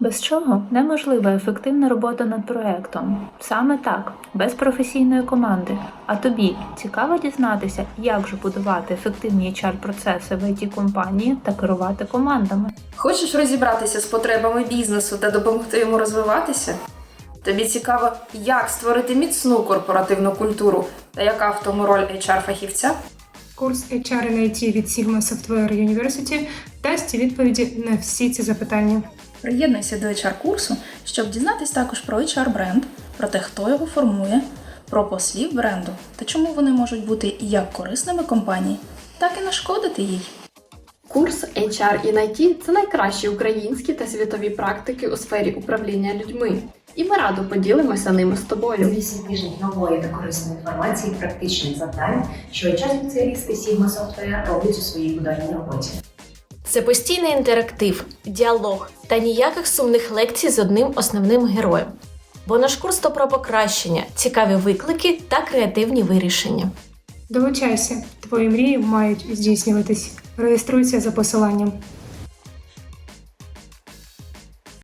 Без чого неможлива ефективна робота над проектом. Саме так, без професійної команди. А тобі цікаво дізнатися, як же будувати ефективні HR-процеси в it компанії та керувати командами. Хочеш розібратися з потребами бізнесу та допомогти йому розвиватися? Тобі цікаво, як створити міцну корпоративну культуру та яка в тому роль HR-фахівця? Курс HR and IT від Sigma Software University дасть відповіді на всі ці запитання. Приєднуйся до HR-курсу, щоб дізнатись також про HR-бренд, про те, хто його формує, про послів бренду та чому вони можуть бути як корисними компанії, так і нашкодити їй. Курс HR in IT – це найкращі українські та світові практики у сфері управління людьми. І ми радо поділимося ними з тобою. Вісім тижнів нової та корисної інформації, практичних завдань, що hr спеціалісти Sigma Software роблять у своїй буденній роботі. Це постійний інтерактив, діалог та ніяких сумних лекцій з одним основним героєм. Бо наш курс то про покращення, цікаві виклики та креативні вирішення. Долучайся, твої мрії мають здійснюватись. Реєструйся за посиланням.